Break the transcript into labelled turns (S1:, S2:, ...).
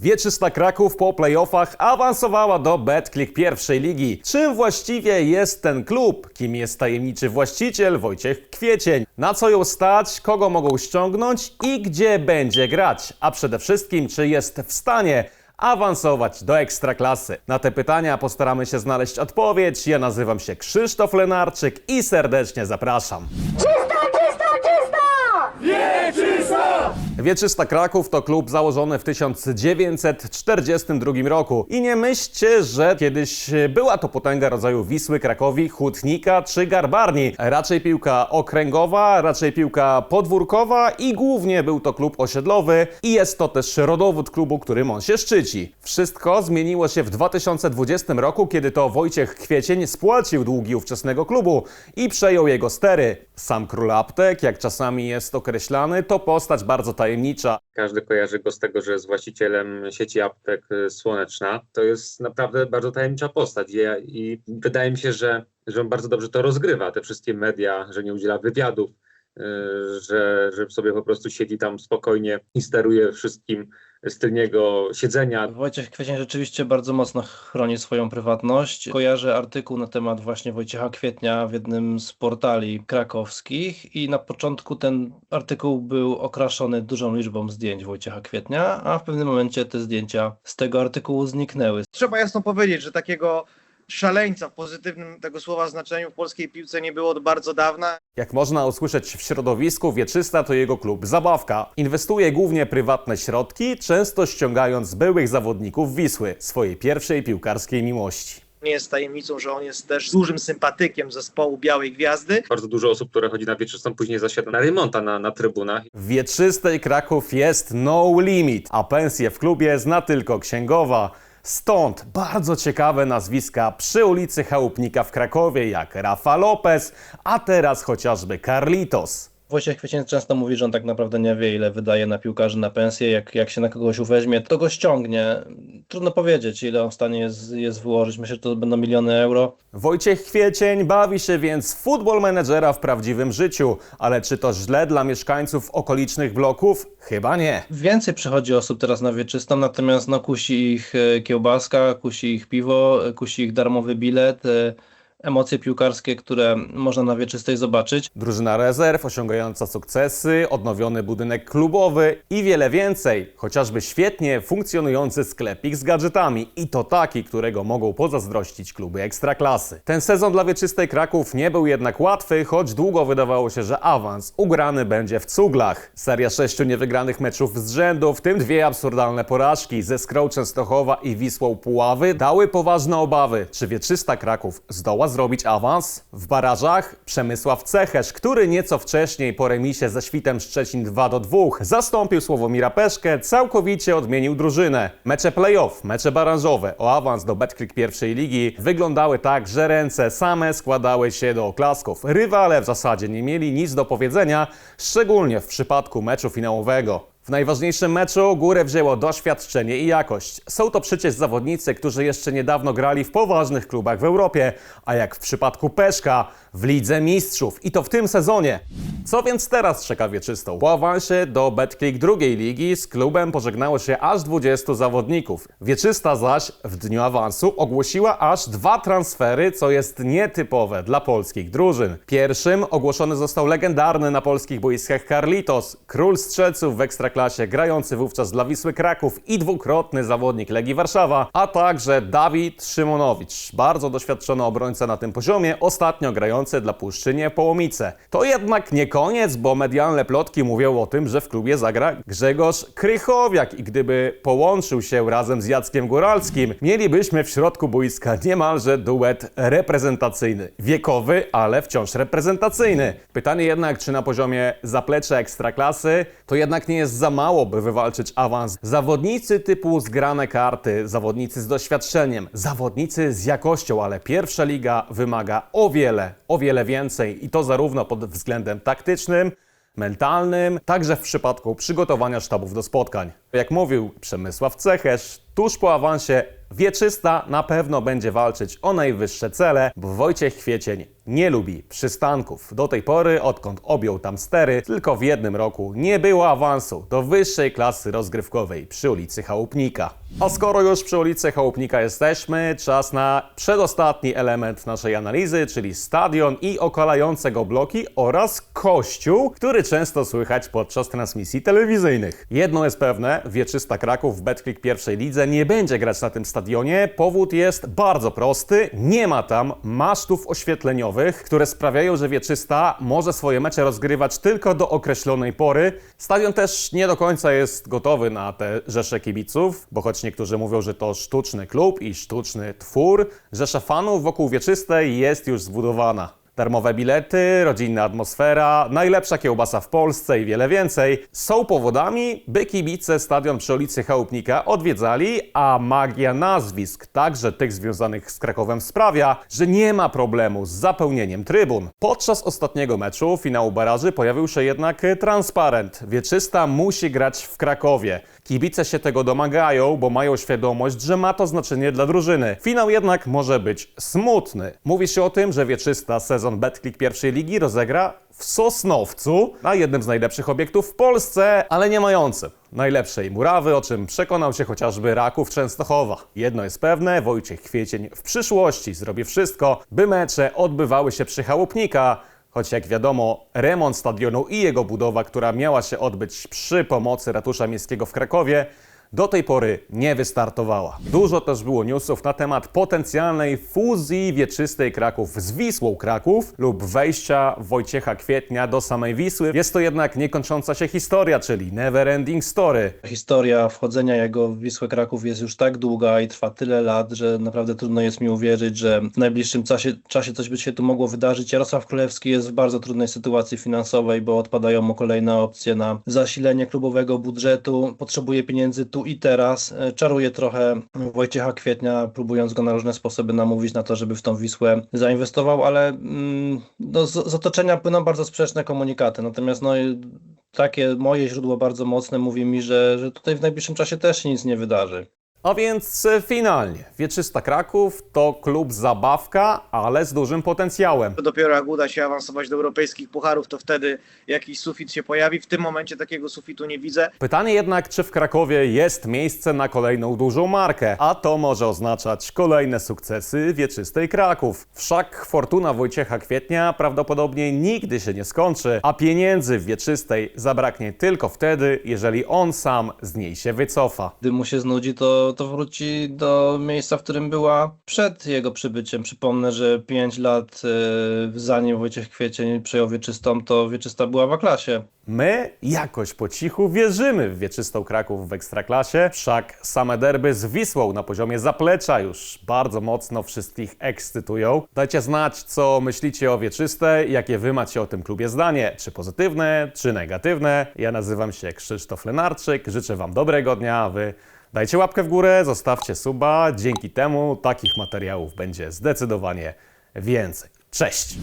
S1: Wieczysta Kraków po playoffach awansowała do Betclick pierwszej ligi. Czym właściwie jest ten klub? Kim jest tajemniczy właściciel Wojciech Kwiecień? Na co ją stać? Kogo mogą ściągnąć? I gdzie będzie grać? A przede wszystkim, czy jest w stanie awansować do ekstraklasy? Na te pytania postaramy się znaleźć odpowiedź. Ja nazywam się Krzysztof Lenarczyk i serdecznie zapraszam.
S2: Czysta, czysta, czysta!
S1: Wieczysta Kraków to klub założony w 1942 roku. I nie myślcie, że kiedyś była to potęga rodzaju Wisły, Krakowi, Hutnika czy Garbarni. Raczej piłka okręgowa, raczej piłka podwórkowa i głównie był to klub osiedlowy i jest to też rodowód klubu, którym on się szczyci. Wszystko zmieniło się w 2020 roku, kiedy to Wojciech Kwiecień spłacił długi ówczesnego klubu i przejął jego stery. Sam król aptek, jak czasami jest określany, to postać bardzo tajemnicza.
S3: Każdy kojarzy go z tego, że jest właścicielem sieci aptek y, Słoneczna. To jest naprawdę bardzo tajemnicza postać Ja- i wydaje mi się, że, że on bardzo dobrze to rozgrywa, te wszystkie media, że nie udziela wywiadów, y, że, że sobie po prostu siedzi tam spokojnie i steruje wszystkim z tylniego siedzenia.
S4: Wojciech Kwiecień rzeczywiście bardzo mocno chroni swoją prywatność. Kojarzę artykuł na temat właśnie Wojciecha Kwietnia w jednym z portali krakowskich i na początku ten artykuł był okraszony dużą liczbą zdjęć Wojciecha Kwietnia, a w pewnym momencie te zdjęcia z tego artykułu zniknęły.
S5: Trzeba jasno powiedzieć, że takiego szaleńca w pozytywnym tego słowa znaczeniu w polskiej piłce nie było od bardzo dawna.
S1: Jak można usłyszeć w środowisku, Wieczysta to jego klub zabawka. Inwestuje głównie prywatne środki, często ściągając byłych zawodników Wisły, swojej pierwszej piłkarskiej miłości.
S5: Nie jest tajemnicą, że on jest też dużym sympatykiem zespołu Białej Gwiazdy.
S3: Bardzo dużo osób, które chodzi na wieczystą, później zasiada na remonta na, na trybunach.
S1: W Wieczystej Kraków jest no limit, a pensję w klubie zna tylko księgowa. Stąd bardzo ciekawe nazwiska przy ulicy Chałupnika w Krakowie, jak Rafa Lopez, a teraz chociażby Carlitos.
S4: Wojciech Kwiecień często mówi, że on tak naprawdę nie wie, ile wydaje na piłkarzy na pensję. Jak, jak się na kogoś uweźmie, to go ściągnie. Trudno powiedzieć, ile on w stanie jest, jest wyłożyć. Myślę, że to będą miliony euro.
S1: Wojciech Kwiecień bawi się więc w futbol menedżera w prawdziwym życiu, ale czy to źle dla mieszkańców okolicznych bloków? Chyba nie.
S4: Więcej przychodzi osób teraz na wieczystą, natomiast no, kusi ich e, kiełbaska, kusi ich piwo, e, kusi ich darmowy bilet, e, emocje piłkarskie, które można na wieczystej zobaczyć.
S1: Drużyna rezerw osiągająca sukcesy, odnowiony budynek klubowy i wiele więcej. Chociażby świetnie funkcjonujący sklepik z gadżetami i to taki, którego mogą pozazdrościć kluby ekstraklasy. Ten sezon dla Wieczystej Kraków nie był jednak łatwy, choć długo wydawało się, że awans ugrany będzie w cuglach. Seria sześciu niewygranych meczów z rzędu, w tym dwie absurdalne porażki ze Skrą Częstochowa i Wisłą Puławy dały poważne obawy, czy Wieczysta Kraków zdoła zrobić awans? W barażach Przemysław Cechesz, który nieco wcześniej po remisie ze Świtem Szczecin 2 do 2 zastąpił Sławomira Peszkę, całkowicie odmienił drużynę. Mecze playoff, mecze barażowe o awans do Betclick pierwszej ligi wyglądały tak, że ręce same składały się do oklasków. Rywale w zasadzie nie mieli nic do powiedzenia, szczególnie w przypadku meczu finałowego. W najważniejszym meczu górę wzięło doświadczenie i jakość. Są to przecież zawodnicy, którzy jeszcze niedawno grali w poważnych klubach w Europie, a jak w przypadku Peszka, w Lidze Mistrzów i to w tym sezonie. Co więc teraz czeka Wieczystą? Po awansie do Betclick drugiej ligi z klubem pożegnało się aż 20 zawodników. Wieczysta zaś w dniu awansu ogłosiła aż dwa transfery, co jest nietypowe dla polskich drużyn. Pierwszym ogłoszony został legendarny na polskich boiskach Carlitos, król strzelców w Ekstraklasie, grający wówczas dla Wisły Kraków i dwukrotny zawodnik Legii Warszawa, a także Dawid Szymonowicz, bardzo doświadczony obrońca na tym poziomie, ostatnio grający dla Puszczynie Połomice. To jednak nie koniec, bo medialne plotki mówią o tym, że w klubie zagra Grzegorz Krychowiak i gdyby połączył się razem z Jackiem Góralskim, mielibyśmy w środku boiska niemalże duet reprezentacyjny. Wiekowy, ale wciąż reprezentacyjny. Pytanie jednak, czy na poziomie zaplecza ekstraklasy, to jednak nie jest za mało, by wywalczyć awans. Zawodnicy typu zgrane karty, zawodnicy z doświadczeniem, zawodnicy z jakością, ale pierwsza liga wymaga o wiele, o wiele więcej i to zarówno pod względem taktycznym, mentalnym, także w przypadku przygotowania sztabów do spotkań. Jak mówił Przemysław Cechesz, tuż po awansie Wieczysta na pewno będzie walczyć o najwyższe cele, bo Wojciech Kwiecień nie lubi przystanków. Do tej pory, odkąd objął tam stery, tylko w jednym roku nie było awansu do wyższej klasy rozgrywkowej przy ulicy Chałupnika. A skoro już przy ulicy Chałupnika jesteśmy, czas na przedostatni element naszej analizy, czyli stadion i okalające go bloki oraz kościół, który często słychać podczas transmisji telewizyjnych. Jedno jest pewne, Wieczysta Kraków w Betclic pierwszej lidze nie będzie grać na tym stadionie. Powód jest bardzo prosty. Nie ma tam masztów oświetleniowych, które sprawiają, że Wieczysta może swoje mecze rozgrywać tylko do określonej pory. Stadion też nie do końca jest gotowy na te rzesze kibiców, bo choć niektórzy mówią, że to sztuczny klub i sztuczny twór, rzesza fanów wokół Wieczystej jest już zbudowana. Darmowe bilety, rodzinna atmosfera, najlepsza kiełbasa w Polsce i wiele więcej są powodami, by kibice stadion przy ulicy Chałupnika odwiedzali, a magia nazwisk, także tych związanych z Krakowem, sprawia, że nie ma problemu z zapełnieniem trybun. Podczas ostatniego meczu finału baraży pojawił się jednak transparent. Wieczysta musi grać w Krakowie. Kibice się tego domagają, bo mają świadomość, że ma to znaczenie dla drużyny. Finał jednak może być smutny. Mówi się o tym, że Wieczysta sezon Betclic pierwszej ligi rozegra w Sosnowcu, na jednym z najlepszych obiektów w Polsce, ale nie mającym najlepszej murawy, o czym przekonał się chociażby Raków Częstochowa. Jedno jest pewne, Wojciech Kwiecień w przyszłości zrobi wszystko, by mecze odbywały się przy Chałupnika, Choć jak wiadomo, remont stadionu i jego budowa, która miała się odbyć przy pomocy ratusza miejskiego w Krakowie, do tej pory nie wystartowała. Dużo też było newsów na temat potencjalnej fuzji wieczystej Kraków z Wisłą Kraków lub wejścia Wojciecha Kwietnia do samej Wisły. Jest to jednak niekończąca się historia, czyli never ending story.
S4: Historia wchodzenia jego w Wisłę Kraków jest już tak długa i trwa tyle lat, że naprawdę trudno jest mi uwierzyć, że w najbliższym czasie, czasie coś by się tu mogło wydarzyć. Jarosław Królewski jest w bardzo trudnej sytuacji finansowej, bo odpadają mu kolejne opcje na zasilenie klubowego budżetu. Potrzebuje pieniędzy tu i teraz. E, Czaruje trochę Wojciecha Kwietnia, próbując go na różne sposoby namówić na to, żeby w tą Wisłę zainwestował, ale mm, no, z, z otoczenia płyną bardzo sprzeczne komunikaty. Natomiast no, takie moje źródło bardzo mocne mówi mi, że, że tutaj w najbliższym czasie też nic nie wydarzy.
S1: A więc e, finalnie, Wieczysta Kraków to klub zabawka, ale z dużym potencjałem.
S5: Dopiero jak uda się awansować do europejskich pucharów, to wtedy jakiś sufit się pojawi. W tym momencie takiego sufitu nie widzę.
S1: Pytanie jednak, czy w Krakowie jest miejsce na kolejną dużą markę, a to może oznaczać kolejne sukcesy wieczystej Kraków. Wszak fortuna Wojciecha Kwietnia prawdopodobnie nigdy się nie skończy, a pieniędzy w wieczystej zabraknie tylko wtedy, jeżeli on sam z niej się wycofa.
S4: Gdy mu się znudzi, to, to wróci do miejsca, w którym była przed jego przybyciem. Przypomnę, że 5 lat e, zanim Wojciech Kwiecień przejął Wieczystą, to Wieczysta była w A-klasie.
S1: My jakoś po cichu wierzymy w wieczystą Kraków w Ekstraklasie, wszak same derby z Wisłą na poziomie zaplecza już bardzo mocno wszystkich ekscytują. Dajcie znać, co myślicie o wieczystej, jakie wy macie o tym klubie zdanie, czy pozytywne, czy negatywne. Ja nazywam się Krzysztof Lenarczyk, życzę wam dobrego dnia, wy dajcie łapkę w górę, zostawcie suba, dzięki temu takich materiałów będzie zdecydowanie więcej. Cześć!